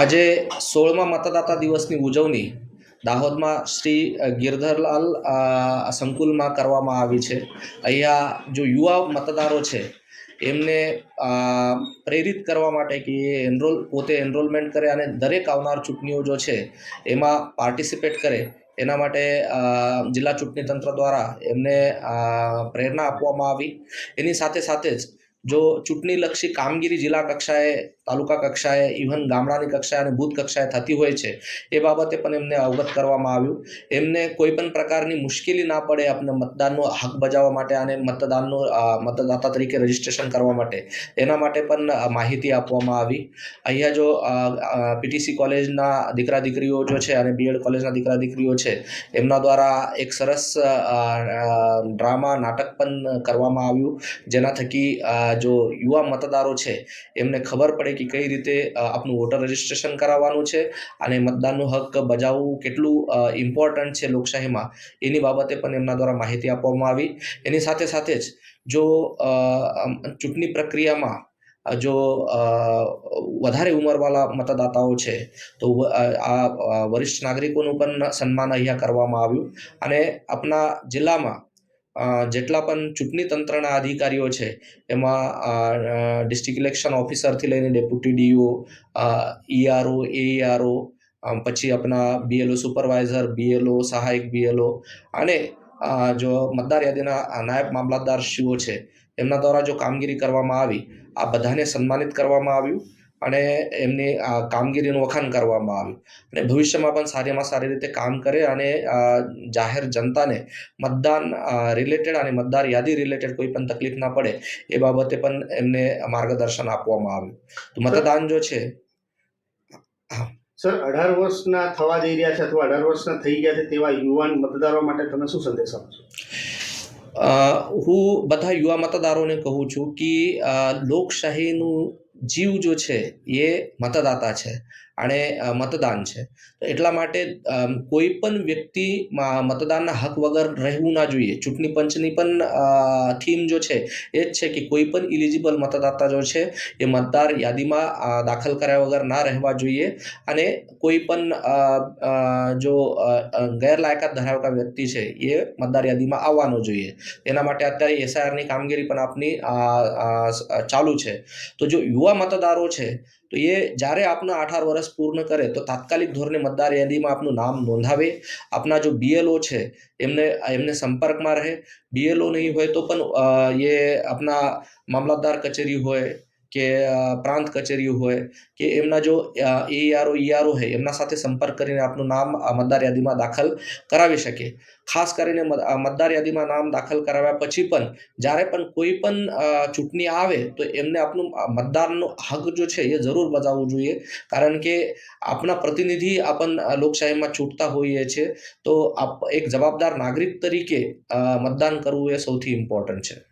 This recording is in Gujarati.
આજે સોળમા મતદાતા દિવસની ઉજવણી દાહોદમાં શ્રી ગિરધરલાલ સંકુલમાં કરવામાં આવી છે. અહીંયા જો યુવા મતદારો છે, એમને પ્રેરિત કરવા માટે કે એ એનરોલ પોતે એનરોલમેન્ટ કરે અને દરેક આવનાર ચૂંટણીઓ જો છે, એમાં પાર્ટિસિપેટ કરે, એના માટે જિલ્લા ચૂંટણી તંત્ર દ્વારા એમને પ્રેરણા આપવામાં આવી. એની સાથે સાથે જ જો ચૂંટણીલક્ષી કામગીરી જિલ્લા કક્ષાએ તાલુકા કક્ષાએ ઇવન ગામડાની કક્ષાએ અને બૂથ કક્ષાએ થતી હોય છે, એ બાબતે પણ એમને અવગત કરવામાં આવ્યું. એમને કોઈ પણ પ્રકારની મુશ્કેલી ના પડે આપણે મતદાનનો હક બજાવવા માટે અને મતદાનનો મતદાતા તરીકે રજીસ્ટ્રેશન કરવા માટે. એના માટે પણ માહિતી આપવામાં આવી. અહીંયા જો પીટીસી કોલેજના દીકરા દીકરીઓ જો છે અને બીએડ કોલેજના દીકરા દીકરીઓ છે, એમના દ્વારા એક સરસ ડ્રામા નાટક પણ કરવામાં આવ્યું, જેના થકી જો યુવા મતદારો છે, એમને ખબર પડે કે કઈ રીતે આપનું વોટર રજિસ્ટ્રેશન કરાવવાનું છે અને મતદાનનું હક બજાવવું કેટલું ઇમ્પોર્ટન્ટ છે લોકશાહીમાં, એની બાબતે પણ એમના દ્વારા માહિતી આપવામાં આવી. એની સાથે સાથે જ જો ચૂંટણી પ્રક્રિયામાં જો વધારે ઉંમરવાળા મતદાતાઓ છે, તો આ વરિષ્ઠ નાગરિકોનું પણ સન્માન અહીંયા કરવામાં આવ્યું. અને આપણા જિલ્લામાં જેટલા પણ ચૂંટણી તંત્રના અધિકારીઓ છે, એમાં ડિસ્ટ્રિક્ટ ઇલેક્શન ઓફિસરથી લઈને ડેપ્યુટી ડીઓ ઈઆરઓ એઈઆરઓ પછી આપણા બીએલઓ સુપરવાઇઝર બીએલઓ સહાયક બીએલઓ અને જો મતદાર યાદીના નાયબ મામલતદારશ્રીઓ છે, એમના દ્વારા જો કામગીરી કરવામાં આવી, આ બધાને સન્માનિત કરવામાં આવ્યું. અને એમની આ કામગીરીનું વખાણ કરવામાં આવ્યું અને ભવિષ્યમાં પણ સારીમાં સારી રીતે કામ કરે અને જાહેર જનતાને મતદાન રિલેટેડ અને મતદાર યાદી રિલેટેડ કોઈ પણ તકલીફ ના પડે એ બાબતે પણ એમને માર્ગદર્શન આપવામાં આવ્યું તો મતદાન જો છે સર અઢાર વર્ષના થવા જઈ રહ્યા છે અથવા અઢાર વર્ષના થઈ ગયા છે તેવા યુવાન મતદારો માટે તમે શું સંદેશ આપશો? હું બધા યુવા મતદારોને કહું છું કે લોકશાહીનું જીવ જો છે, એ મતદાતા છે અને મતદાન છે. તો એટલા માટે કોઈ પણ વ્યક્તિ મતદાનના હક વગર રહેવું ના જોઈએ. ચૂંટણી પંચની પણ થીમ જો છે, એ જ છે કે કોઈ પણ ઇલિજિબલ મતદાતા જો છે, એ મતદાર યાદીમાં દાખલ કર્યા વગર ના રહેવા જોઈએ અને કોઈ પણ જો ગેરલાયકાત ધરાવતા વ્યક્તિ છે, એ મતદાર યાદીમાં આવવાનો જોઈએ. એના માટે અત્યારે એસઆઈઆરની કામગીરી પણ આપની ચાલુ છે. તો જો યુવા મતદારો છે, તો એ જ્યારે આપના અઢાર વર્ષ પૂર્ણ કરે, તો તાત્કાલિક ધોરણે મતદાર યાદીમાં આપનું નામ નોંધાવે. આપના જો બીએલઓ છે, એમને એમને સંપર્કમાં રહે. બીએલઓ નહીં હોય તો પણ એ આપના મામલતદાર કચેરી હોય કે પ્રાંત કચેરીઓ હોય કે એમના જો એઆરઓ, ઈઆરઓ હોય, એમના સાથે સંપર્ક કરીને આપનું નામ મતદાર યાદીમાં દાખલ કરાવી શકે. ખાસ કરીને મત- મતદાર યાદીમાં નામ દાખલ કરાવ્યા પછી પણ જ્યારે પણ કોઈ પણ ચૂંટણી આવે તો એમને આપનું મતદારનો હક જો છે એ જરૂર બજાવવું જોઈએ. કારણ કે આપણા પ્રતિનિધિ આપણ લોકશાહીમાં ચૂંટતા હોઈએ છીએ તો આપ, એક જવાબદાર નાગરિક તરીકે મતદાન કરવું એ સૌથી ઇમ્પોર્ટન્ટ છે.